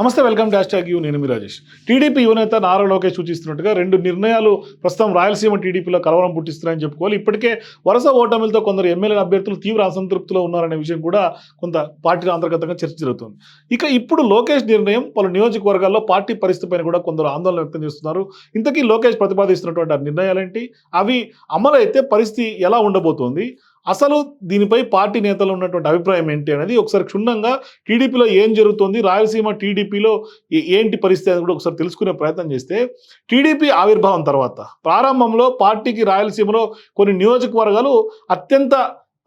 నమస్తే welcome dash tag you నేను మీ Rajesh. TDP యువనేత నారా లోకేష్ సూచిస్తున్నట్టుగా రెండు నిర్ణయాలు ప్రస్తుతం రాయలసీమ టీడీపీలో కలవరం పుట్టిస్తున్నాయని చెప్పుకోవాలి. ఇప్పటికే వరుస ఓటమిలతో కొందరు ఎమ్మెల్యే అభ్యర్థులు తీవ్ర అసంతృప్తిలో ఉన్నారనే విషయం కూడా కొంత పార్టీ అంతర్గతంగా చర్చ జరుగుతుంది. ఇక ఇప్పుడు లోకేష్ నిర్ణయం పలు నియోజకవర్గాల్లో పార్టీ పరిస్థితిపైన కూడా కొందరు ఆందోళన వ్యక్తం చేస్తున్నారు. ఇంతకీ లోకేష్ ప్రతిపాదిస్తున్నటువంటి ఆ నిర్ణయాలేంటి? అవి అమలైతే పరిస్థితి ఎలా ఉండబోతోంది? అసలు దీనిపై పార్టీ నేతలు ఉన్నటువంటి అభిప్రాయం ఏంటి అనేది ఒకసారి క్షుణ్ణంగా టీడీపీలో ఏం జరుగుతోంది రాయలసీమ టీడీపీలో ఏ- ఏంటి పరిస్థితి అనేది కూడా ఒకసారి తెలుసుకునే ప్రయత్నం చేస్తే టీడీపీ ఆవిర్భావం తర్వాత ప్రారంభంలో పార్టీకి రాయలసీమలో కొన్ని నియోజకవర్గాలు అత్యంత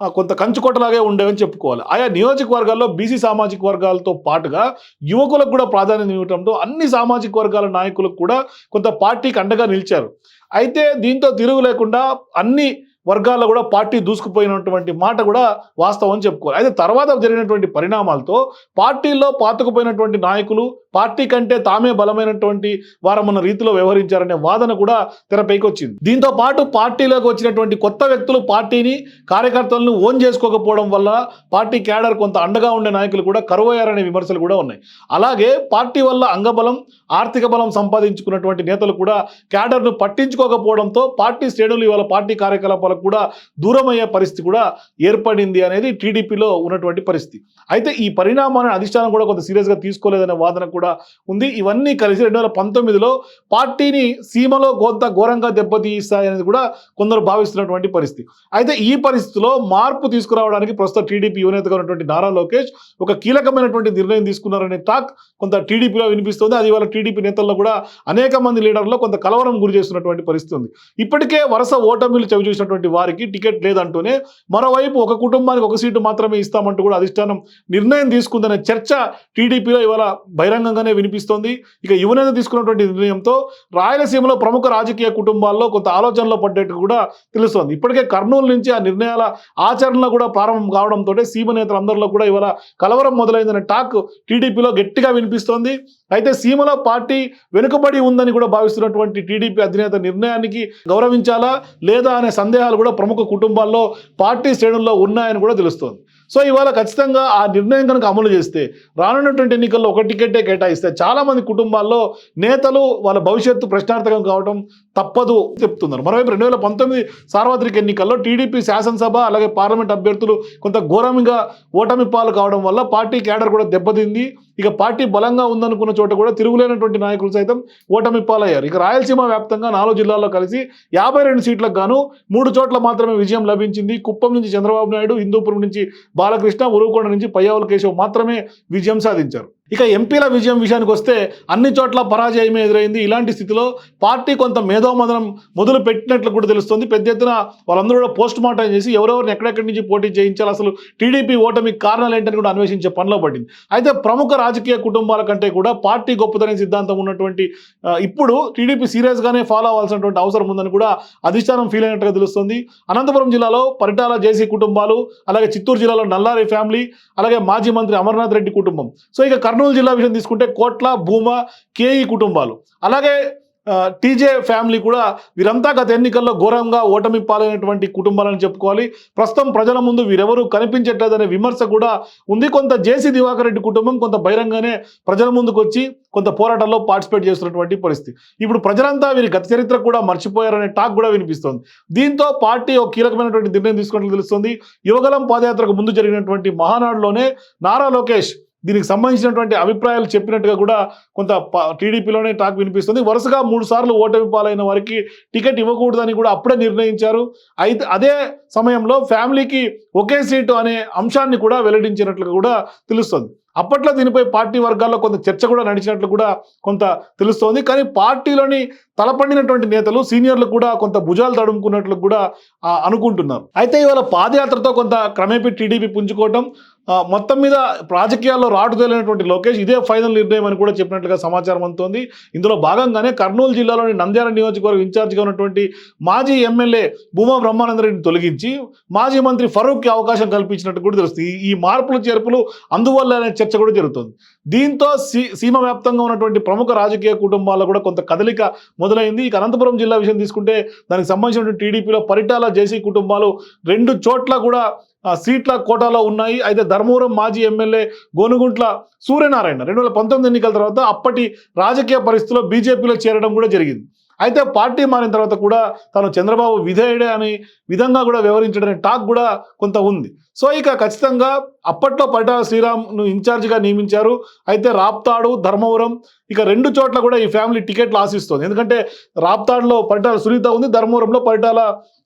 కొంత కంచుకోటలాగే ఉండేవని చెప్పుకోవాలి. ఆయా నియోజకవర్గాల్లో బీసీ సామాజిక వర్గాలతో పాటుగా యువకులకు కూడా ప్రాధాన్యత ఇవ్వడంతో అన్ని సామాజిక వర్గాల నాయకులకు కూడా కొంత పార్టీకి అండగా నిలిచారు. అయితే దీంతో తిరుగు లేకుండా అన్ని వర్గాల్లో కూడా పార్టీ దూసుకుపోయినటువంటి మాట కూడా వాస్తవం చెప్పుకోవాలి. అయితే తర్వాత జరిగినటువంటి పరిణామాలతో పార్టీల్లో పాతుకుపోయినటువంటి నాయకులు పార్టీ కంటే తామే బలమైనటువంటి వారమన్న రీతిలో వ్యవహరించారనే వాదన కూడా తెరపైకి వచ్చింది. దీంతో పాటు పార్టీలోకి వచ్చినటువంటి కొత్త వ్యక్తులు పార్టీని కార్యకర్తలను ఓన్ చేసుకోకపోవడం వల్ల పార్టీ క్యాడర్ కొంత అండగా ఉండే నాయకులు కూడా కరువయ్యారనే విమర్శలు కూడా ఉన్నాయి. అలాగే పార్టీ వల్ల అంగబలం ఆర్థిక బలం సంపాదించుకున్నటువంటి నేతలు కూడా క్యాడర్ను పట్టించుకోకపోవడంతో పార్టీ శ్రేణులు ఇవాళ పార్టీ కార్యకలాపాలు కార్యకలాపాలకు కూడా దూరం అయ్యే పరిస్థితి కూడా ఏర్పడింది అనేది టీడీపీలో ఉన్నటువంటి పరిస్థితి. అయితే ఈ పరిణామాన్ని అధిష్టానం కూడా కొంత సీరియస్గా తీసుకోలేదనే వాదన కూడా ఉంది. ఇవన్నీ కలిసి రెండు వేల పంతొమ్మిదిలో పార్టీని సీమలో కొంత ఘోరంగా దెబ్బతీస్తాయనేది కూడా కొందరు భావిస్తున్నటువంటి పరిస్థితి. అయితే ఈ పరిస్థితిలో మార్పు తీసుకురావడానికి ప్రస్తుతం టీడీపీ యువనేతగా ఉన్నటువంటి నారా లోకేష్ ఒక కీలకమైనటువంటి నిర్ణయం తీసుకున్నారనే టాక్ కొంత టీడీపీలో వినిపిస్తుంది. అది వల్ల టీడీపీ నేతల్లో కూడా అనేక మంది లీడర్లో కొంత కలవరం గురి చేస్తున్నటువంటి పరిస్థితి ఉంది. ఇప్పటికే వరుస ఓటమిలు చవి ఉన్నటువంటి వారికి టికెట్ లేదంటూనే మరోవైపు ఒక కుటుంబానికి ఒక సీటు మాత్రమే ఇస్తామంటూ కూడా అధిష్టానం నిర్ణయం తీసుకుందనే చర్చ టీడీపీలో ఇవాళ బహిరంగంగానే వినిపిస్తోంది. ఇక యువనేత తీసుకున్నటువంటి నిర్ణయంతో రాయలసీమలో ప్రముఖ రాజకీయ కుటుంబాల్లో కొంత ఆలోచనలో పడ్డట్టు కూడా తెలుస్తోంది. ఇప్పటికే కర్నూలు నుంచి ఆ నిర్ణయాల ఆచరణ కూడా ప్రారంభం కావడంతో సీమ నేతలందరిలో కూడా ఇవాళ కలవరం మొదలైందనే టాక్ టీడీపీలో గట్టిగా వినిపిస్తోంది. అయితే సీమలో పార్టీ వెనుకబడి ఉందని కూడా భావిస్తున్నటువంటి టీడీపీ అధినేత నిర్ణయానికి గౌరవించాలా లేదా అనే సందేహాలు కూడా ప్రముఖ కుటుంబాల్లో పార్టీ శ్రేణుల్లో ఉన్నాయని కూడా తెలుస్తోంది. సో ఇవాళ ఖచ్చితంగా ఆ నిర్ణయం కనుక అమలు చేస్తే రానున్నటువంటి ఎన్నికల్లో ఒక టికెటే కేటాయిస్తే చాలామంది కుటుంబాల్లో నేతలు వాళ్ళ భవిష్యత్తు ప్రశ్నార్థకం కావడం తప్పదు చెప్తున్నారు. మరోవైపు రెండు వేల పంతొమ్మిది సార్వత్రిక ఎన్నికల్లో టీడీపీ శాసనసభ అలాగే పార్లమెంట్ అభ్యర్థులు కొంత ఘోరంగా ఓటమి పాలు కావడం వల్ల పార్టీ క్యాడర్ కూడా దెబ్బతింది. ఇక పార్టీ బలంగా ఉందనుకున్న చోట కూడా తిరుగులేనటువంటి నాయకులు సైతం ఓటమి పాలయ్యారు. ఇక రాయలసీమ వ్యాప్తంగా నాలుగు జిల్లాల్లో కలిసి యాభై రెండు సీట్లకు గాను మూడు చోట్ల మాత్రమే విజయం లభించింది. కుప్పం నుంచి చంద్రబాబు నాయుడు హిందూపురం నుంచి బాలకృష్ణ ఉరువుకొండ నుంచి పయ్యావుల కేశవ్ మాత్రమే విజయం సాధించారు. ఇక ఎంపీల విజయం విషయానికి వస్తే అన్ని చోట్ల పరాజయమే ఎదురైంది. ఇలాంటి స్థితిలో పార్టీ కొంత మేధోమదనం మొదలు పెట్టినట్లు కూడా తెలుస్తుంది. పెద్ద ఎత్తున వాళ్ళందరూ కూడా పోస్ట్ మార్టం చేసి ఎవరెవరిని ఎక్కడెక్కడి నుంచి పోటీ చేయించాలి అసలు టీడీపీ ఓటమి కారణాలు ఏంటని కూడా అన్వేషించే పనిలో పడింది. అయితే ప్రముఖ రాజకీయ కుటుంబాల కంటే కూడా పార్టీ గొప్పదనే సిద్ధాంతం ఉన్నటువంటి ఇప్పుడు టీడీపీ సీరియస్గానే ఫాలో అవ్వాల్సినటువంటి అవసరం ఉందని కూడా అధిష్టానం ఫీల్ అయినట్టుగా తెలుస్తుంది. అనంతపురం జిల్లాలో పరిటాల జేసీ కుటుంబాలు అలాగే చిత్తూరు జిల్లాలో నల్లారి ఫ్యామిలీ అలాగే మాజీ మంత్రి అమర్నాథ్ రెడ్డి కుటుంబం. సో ఇక కర్నూలు జిల్లా విషయం తీసుకుంటే కోట్ల భూమా కేఈ కుటుంబాలు. అలాగే టీజే ఫ్యామిలీ కూడా వీరంతా గత ఎన్నికల్లో ఘోరంగా ఓటమి పాలైనటువంటి కుటుంబాలని చెప్పుకోవాలి. ప్రస్తుతం ప్రజల ముందు వీరెవరూ కనిపించట్లేదనే విమర్శ కూడా ఉంది. కొంత జేసీ దివాకర్ రెడ్డి కుటుంబం కొంత బహిరంగానే ప్రజల ముందుకు వచ్చి కొంత పోరాటంలో పార్టిసిపేట్ చేస్తున్నటువంటి పరిస్థితి. ఇప్పుడు ప్రజలంతా వీరి గత చరిత్ర కూడా మర్చిపోయారనే టాక్ కూడా వినిపిస్తోంది. దీంతో పార్టీ ఒక కీలకమైనటువంటి నిర్ణయం తీసుకున్నట్లు తెలుస్తుంది. యువగలం పాదయాత్రకు ముందు జరిగినటువంటి మహానాడులోనే నారా లోకేష్ దీనికి సంబంధించినటువంటి అభిప్రాయాలు చెప్పినట్టుగా కూడా కొంత టీడీపీలోనే టాక్ వినిపిస్తుంది. వరుసగా మూడు సార్లు ఓటమి పాలైన వారికి టికెట్ ఇవ్వకూడదని కూడా అప్పుడే నిర్ణయించారు. అయితే అదే సమయంలో ఫ్యామిలీకి ఒకే సీటు అనే అంశాన్ని కూడా వెల్లడించినట్లుగా కూడా తెలుస్తుంది. అప్పట్లో దీనిపై పార్టీ వర్గాల్లో కొంత చర్చ కూడా నడిచినట్లు కూడా కొంత తెలుస్తోంది. కానీ పార్టీలోని తలపడినటువంటి నేతలు సీనియర్లు కూడా కొంత భుజాలు తడుముకున్నట్లు కూడా అనుకుంటున్నారు. అయితే ఇవాళ పాదయాత్రతో కొంత క్రమేపీ టీడీపీ పుంజుకోవటం మొత్తం మీద రాజకీయాల్లో రాటు తేలినటువంటి లోకేష్ ఇదే ఫైనల్ నిర్ణయం అని కూడా చెప్పినట్లుగా సమాచారం అందుతోంది. ఇందులో భాగంగానే కర్నూలు జిల్లాలోని నంద్యాల నియోజకవర్గం ఇన్ఛార్జిగా ఉన్నటువంటి మాజీ ఎమ్మెల్యే భూమా బ్రహ్మానందరెడ్డిని తొలగించి మాజీ మంత్రి ఫరూక్కి అవకాశం కల్పించినట్టు కూడా తెలుస్తుంది. ఈ- మార్పులు చేర్పులు అందువల్ల అనే చర్చ కూడా జరుగుతుంది. దీంతో సీ సీమ వ్యాప్తంగా ఉన్నటువంటి ప్రముఖ రాజకీయ కుటుంబాల్లో కూడా కొంత కదలిక మొదలైంది. ఇక అనంతపురం జిల్లా విషయం తీసుకుంటే దానికి సంబంధించినటువంటి టీడీపీలో పరిటాల జేసీ కుటుంబాలు రెండు చోట్ల కూడా సీట్ల కోటాలో ఉన్నాయి. అయితే ధర్మవరం మాజీ ఎమ్మెల్యే గోనుగుంట్ల సూర్యనారాయణ రెండు వేల పంతొమ్మిది ఎన్నికల తర్వాత అప్పటి రాజకీయ పరిస్థితుల్లో బీజేపీలో చేరడం కూడా జరిగింది. అయితే పార్టీ మారిన తర్వాత కూడా తను చంద్రబాబు విధేయుడే అని విధంగా కూడా వ్యవహరించడనే టాక్ కూడా కొంత ఉంది. సో ఇక ఖచ్చితంగా అప్పట్లో పరిటాల శ్రీరామ్ను ఇన్ఛార్జిగా నియమించారు. అయితే రాప్తాడు ధర్మవరం ఇక రెండు చోట్ల కూడా ఈ ఫ్యామిలీ టికెట్లు ఆశిస్తుంది. ఎందుకంటే రాప్తాడులో పరిటాల సునీత ఉంది ధర్మవరంలో పరిటాల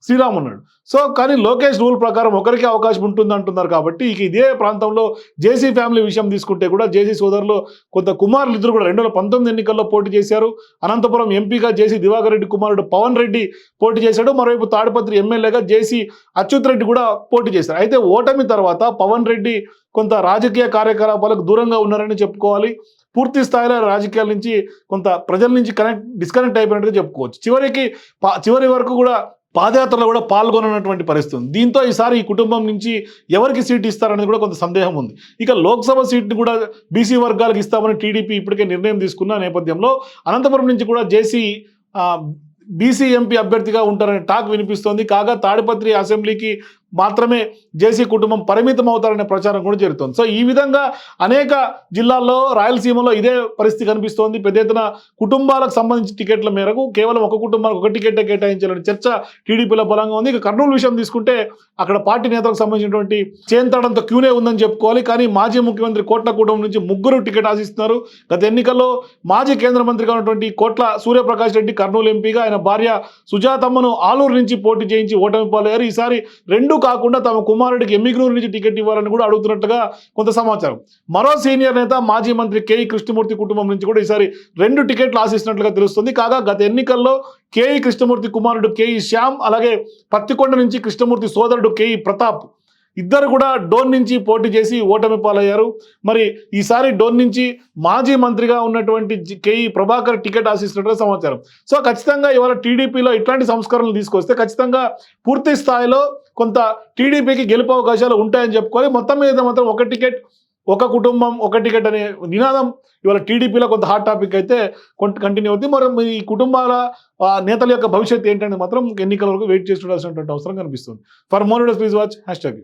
శ్రీరామ్ ఉన్నాడు. సో కానీ లోకేష్ రూల్ ప్రకారం ఒకరికి అవకాశం ఉంటుంది అంటున్నారు కాబట్టి ఇక ఇదే ప్రాంతంలో జేసీ ఫ్యామిలీ విషయం తీసుకుంటే కూడా జేసీ సోదరులు కొంత కుమారులు ఇద్దరు కూడా రెండు వేల పంతొమ్మిది ఎన్నికల్లో పోటీ చేశారు. అనంతపురం ఎంపీగా జేసీ దివాకర్ రెడ్డి కుమారుడు పవన్ రెడ్డి పోటీ చేశాడు. మరోవైపు తాడిపత్రి ఎమ్మెల్యేగా జేసీ అచ్యుత్ రెడ్డి కూడా పోటీ చేశారు. అయితే ఓటమి తర్వాత పవన్ రెడ్డి కొంత రాజకీయ కార్యకలాపాలకు దూరంగా ఉన్నారని చెప్పుకోవాలి. పూర్తి స్థాయిలో రాజకీయాల నుంచి కొంత ప్రజల నుంచి కనెక్ట్ డిస్కనెక్ట్ అయిపోయినట్టుగా చెప్పుకోవచ్చు. చివరికి పా- చివరి వరకు కూడా పాదయాత్రలో కూడా పాల్గొనటువంటి పరిస్థితి ఉంది. దీంతో ఈసారి ఈ కుటుంబం నుంచి ఎవరికి సీట్ ఇస్తారనేది కూడా కొంత సందేహం ఉంది. ఇక లోక్సభ సీట్ని కూడా బీసీ వర్గాలకు ఇస్తామని టీడీపీ ఇప్పటికే నిర్ణయం తీసుకున్న నేపథ్యంలో అనంతపురం నుంచి కూడా జేసీ బీసీ ఎంపీ అభ్యర్థిగా ఉంటారనే టాక్ వినిపిస్తోంది. కాగా తాడిపత్రి అసెంబ్లీకి మాత్రమే జేసీ కుటుంబం పరిమితం అవుతారనే ప్రచారం కూడా జరుగుతుంది సో ఈ విధంగా అనేక జిల్లాల్లో రాయలసీమలో ఇదే పరిస్థితి కనిపిస్తోంది. పెద్ద ఎత్తున కుటుంబాలకు సంబంధించి టికెట్ల మేరకు కేవలం ఒక కుటుంబానికి ఒక టికెట్ కేటాయించాలని చర్చ టీడీపీలో బలంగా ఉంది. ఇక కర్నూలు విషయం తీసుకుంటే అక్కడ పార్టీ నేతలకు సంబంధించినటువంటి చేంతాడంతో క్యూనే ఉందని చెప్పుకోవాలి. కానీ మాజీ ముఖ్యమంత్రి కోట్ల కుటుంబం నుంచి ముగ్గురు టికెట్ ఆశిస్తున్నారు. గత ఎన్నికల్లో మాజీ కేంద్ర మంత్రిగా ఉన్నటువంటి కోట్ల సూర్యప్రకాష్ రెడ్డి కర్నూలు ఎంపీగా ఆయన భార్య సుజాతమ్మను ఆలూరు నుంచి పోటీ చేయించి ఓటమి పాలయ్యారు. ఈసారి రెండు కాకుండా తమ కుమారుడికి ఎమ్మిగ్నూరు నుంచి టికెట్ ఇవ్వాలని కూడా అడుగుతున్నట్టుగా కొంత సమాచారం. మరో సీనియర్ నేత మాజీ మంత్రి కేఈ కృష్ణమూర్తి కుటుంబం నుంచి కూడా ఈసారి రెండు టికెట్లు ఆశిస్తున్నట్లుగా తెలుస్తుంది. కాగా గత ఎన్నికల్లో కేఈ కృష్ణమూర్తి కుమారుడు కేఈ శ్యామ్ అలాగే పత్తికొండ నుంచి కృష్ణమూర్తి సోదరుడు కేఈ ప్రతాప్ ఇద్దరు కూడా డోన్ నుంచి పోటీ చేసి ఓటమి పాలయ్యారు. మరి ఈసారి డోన్ నుంచి మాజీ మంత్రిగా ఉన్నటువంటి కేఈ ప్రభాకర్ టికెట్ ఆశిస్తున్నట్టుగా సమాచారం. సో ఖచ్చితంగా ఇవాళ టీడీపీలో ఇట్లాంటి సంస్కరణలు తీసుకొస్తే ఖచ్చితంగా పూర్తి స్థాయిలో కొంత టీడీపీకి గెలుపు అవకాశాలు ఉంటాయని చెప్పుకొని మొత్తం మీద మాత్రం ఒక టికెట్ ఒక కుటుంబం ఒక టికెట్ అనే నినాదం ఇవాళ టీడీపీలో కొంత హాట్ టాపిక్ అయితే కంటిన్యూ అవుతుంది మరి ఈ కుటుంబాల నేతల యొక్క భవిష్యత్తు ఏంటనేది మాత్రం ఎన్నికల వరకు వెయిట్ చేసి చూడాల్సినటువంటి అవసరం కనిపిస్తుంది. For more please watch hashtag